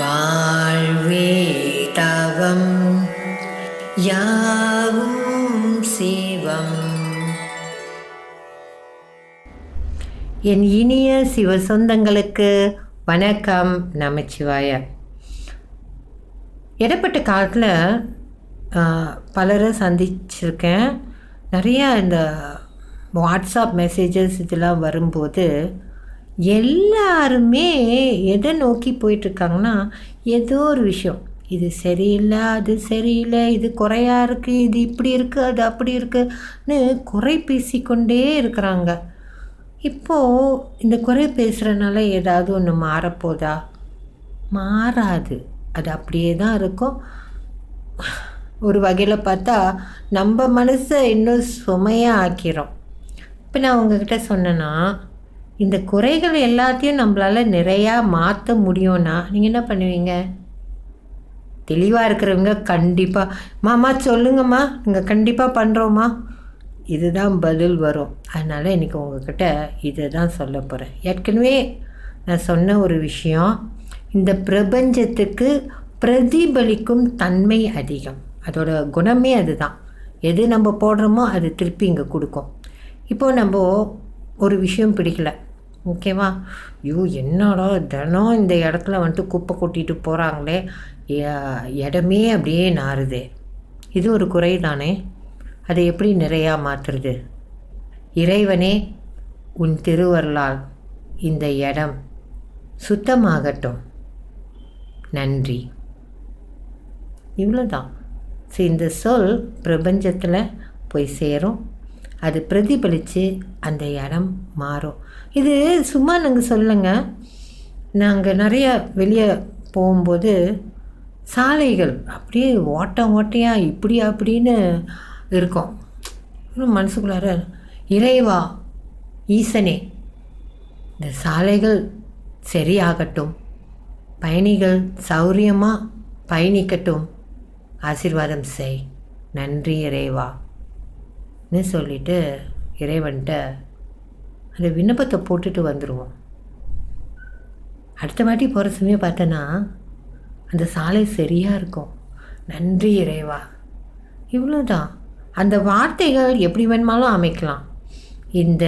வாழ்வே தவம் யாவும் சிவம். என் இனிய சிவ சொந்தங்களுக்கு வணக்கம் நமச்சிவாய. இடப்பட்ட காலத்தில் பலரை சந்திச்சிருக்கேன். நிறையா இந்த வாட்ஸ்அப் மெசேஜஸ் இதெல்லாம் வரும்போது எல்லாருமே எதை நோக்கி போயிட்டுருக்காங்கன்னா ஏதோ ஒரு விஷயம். இது சரியில்லை அது சரியில்லை இது குறையாக இருக்குது இது இப்படி இருக்குது அது அப்படி இருக்குன்னு குறை பேசிக்கொண்டே இருக்கிறாங்க. இப்போது இந்த குறை பேசுகிறனால ஏதாவது ஒன்று மாறப்போதா? மாறாது. அது அப்படியே தான் இருக்கும். ஒரு வகையில் பார்த்தா நம்ம மனசை இன்னும் சுமையாக ஆக்கிறோம். இப்போ நான் உங்ககிட்ட சொன்னேன்னா இந்த குறைகள் எல்லாத்தையும் நம்மளால் நிறையா மாற்ற முடியும்னா நீங்கள் என்ன பண்ணுவீங்க? தெளிவாக இருக்கிறவங்க கண்டிப்பாக மாமா சொல்லுங்கம்மா நீங்கள் கண்டிப்பாக பண்ணுறோம்மா இதுதான் பதில் வரும். அதனால் இன்றைக்கி உங்ககிட்ட இதை தான் சொல்ல போகிறேன் ஏற்கனவே நான் சொன்ன ஒரு விஷயம் இந்த பிரபஞ்சத்துக்கு பிரதிபலிக்கும் தன்மை அதிகம். அதோட குணமே அதுதான். எது நம்ம போடுறோமோ அது திருப்பி இங்கே கொடுக்கும். இப்போது நம்ம ஒரு விஷயம் பிடிக்கல. ஓகேவா? ஐயோ என்னடா தினம் இந்த இடத்துல வந்துட்டு குப்பை கொட்டிட்டு போகிறாங்களே இடமே அப்படியே நாறுது. இது ஒரு குறை தானே? அதை எப்படி நிறையா மாற்றுறது இறைவனே உன் திருவருளால் இந்த இடம் சுத்தமாகட்டும். நன்றி. இவ்வளோதான் ஸோ இந்த சொல் பிரபஞ்சத்தில் போய் சேரும். அது பிரதிபலித்து அந்த இடம் மாறும். இது சும்மா நாங்கள் சொல்லுங்க நாங்கள் நிறைய வெளியே போகும்போது சாலைகள் அப்படியே ஓட்டம் ஓட்டையாக இப்படி அப்படின்னு இருக்கும். மனசுக்குள்ளார இறைவா ஈசனே இந்த சாலைகள் சரியாகட்டும். பயணிகள் சௌரியமாக பயணிக்கட்டும். ஆசீர்வாதம் செய். நன்றி இறைவா. இறைவான்னு சொல்லிட்டு இறைவன்கிட்ட அந்த விண்ணப்பத்தை போட்டுட்டு வந்துடுவோம் அடுத்த வாட்டி போகிற சமயம் பார்த்தோன்னா அந்த சாலை சரியாக இருக்கும். நன்றி இறைவா. இவ்வளோதான் அந்த வார்த்தைகள் எப்படி வேணுமாலும் அமைக்கலாம். இந்த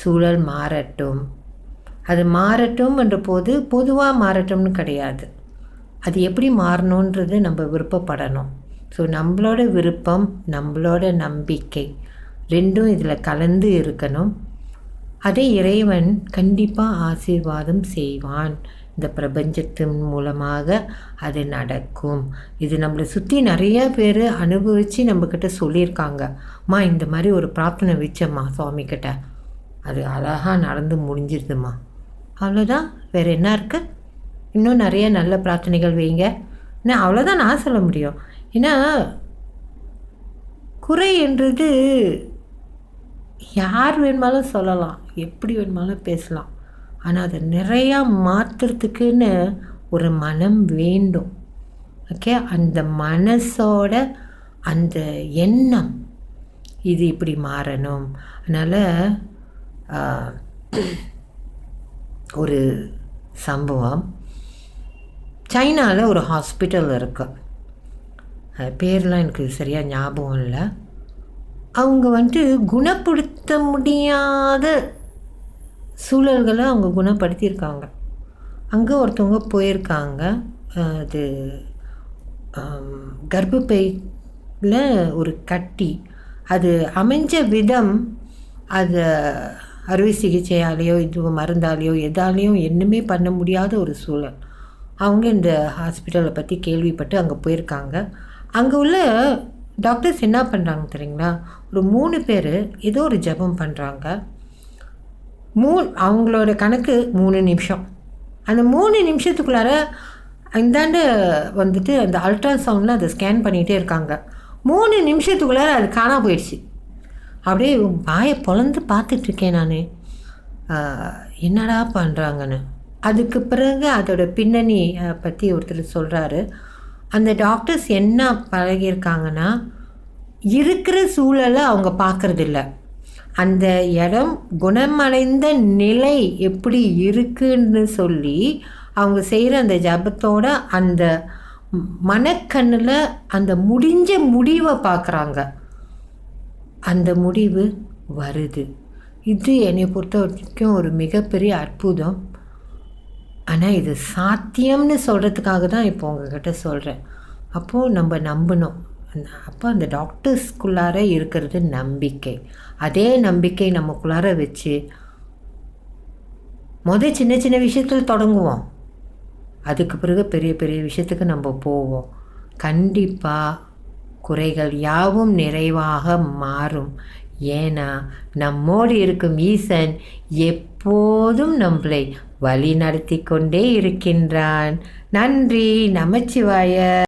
சூழல் மாறட்டும். அது மாறட்டும் என்ற போது பொதுவாக மாறட்டும்னு கிடையாது. அது எப்படி மாறணுன்றது நம்ம விருப்பப்படணும். ஸோ நம்மளோட விருப்பம் நம்மளோட நம்பிக்கை. ரெண்டும் இதில் கலந்து இருக்கணும். அதை இறைவன் கண்டிப்பாக ஆசீர்வாதம் செய்வான். இந்த பிரபஞ்சத்தின் மூலமாக அது நடக்கும். இது நம்மளை சுற்றி நிறைய பேர் அனுபவித்து நம்மக்கிட்ட சொல்லியிருக்காங்க. அம்மா இந்த மாதிரி ஒரு பிரார்த்தனை வச்சம்மா சுவாமிக்கிட்ட அது அழகாக நடந்து முடிஞ்சிருதுமா அவ்வளோதான் வேறு என்ன இருக்குது இன்னும் நிறைய நல்ல பிரார்த்தனைகள் வைங்க. ஏன்னா அவ்வளோதான் நான் சொல்ல முடியும். ஏன்னா குறை என்றது யார் வேணுமாலும் சொல்லலாம் எப்படி வேணுமாலும் பேசலாம். ஆனால் அதை நிறையா மாற்றுறதுக்குன்னு ஒரு மனம் வேண்டும். ஓகே? அந்த மனசோட அந்த எண்ணம் இது இப்படி மாறணும். அதனால் ஒரு சம்பவம். சைனாவில் ஒரு ஹாஸ்பிட்டல் இருக்குது பேர்லாம் எனக்கு சரியாக ஞாபகம் இல்லை. அவங்க வந்துட்டு குணப்படுத்த முடியாத சூழல்களை அவங்க குணப்படுத்தியிருக்காங்க. அங்கே ஒருத்தவங்க போயிருக்காங்க. அது கர்ப்பப்பையில் ஒரு கட்டி. அது அமைஞ்ச விதம் அதை அறுவை சிகிச்சையாலேயோ இது மருந்தாலேயோ எதாலேயோ என்னமே பண்ண முடியாத ஒரு சூழல். அவங்க இந்த ஹாஸ்பிட்டலை பற்றி கேள்விப்பட்டு அங்கே போயிருக்காங்க. அங்கே உள்ள டாக்டர்ஸ் என்ன பண்ணுறாங்க தெரியுங்களா? ஒரு மூணு பேர் ஏதோ ஒரு ஜபம் பண்ணுறாங்க மூ அவங்களோட கணக்கு மூணு நிமிஷம். அந்த மூணு நிமிஷத்துக்குள்ளார இந்தாண்டு வந்துட்டு அந்த அல்ட்ராசவுண்டில் அதை ஸ்கேன் பண்ணிகிட்டே இருக்காங்க. மூணு நிமிஷத்துக்குள்ளார அது காணா போயிடுச்சு. அப்படியே வாயை பொழந்து பார்த்துட்ருக்கேன் நான். என்னடா பண்ணுறாங்கன்னு அதுக்கு பிறகு அதோட பின்னணி பற்றி ஒருத்தர் சொல்கிறாரு அந்த டாக்டர்ஸ் என்ன பழகியிருக்காங்கன்னா இருக்கிற சூழலை அவங்க பார்க்குறதில்ல. அந்த இடம் குணமடைந்த நிலை எப்படி இருக்குன்னு சொல்லி அவங்க செய்கிற அந்த ஜபத்தோட அந்த மனக்கண்ணில் அந்த முடிஞ்ச முடிவை பார்க்குறாங்க. அந்த முடிவு வருது. இது என்னை பொறுத்த வரைக்கும் ஒரு மிகப்பெரிய அற்புதம். ஆனால் இது சாத்தியம்னு சொல்கிறதுக்காக தான் இப்போ உங்ககிட்ட சொல்கிறேன் அப்போது நம்ம நம்பணும். அப்போ அந்த டாக்டர்ஸ்குள்ளார இருக்கிறது நம்பிக்கை. அதே நம்பிக்கை நமக்குள்ளார வச்சு முத சின்ன சின்ன விஷயத்தில் தொடங்குவோம். அதுக்கு பிறகு பெரிய பெரிய விஷயத்துக்கு நம்ம போவோம். கண்டிப்பாக குறைகள் யாவும் நிறைவாக மாறும். ஏன்னா நம்மோடு இருக்கும் ஈசன் எப்போதும் நம்மளை வழி நடத்தி கொண்டே இருக்கின்றான். நன்றி நமச்சிவாய.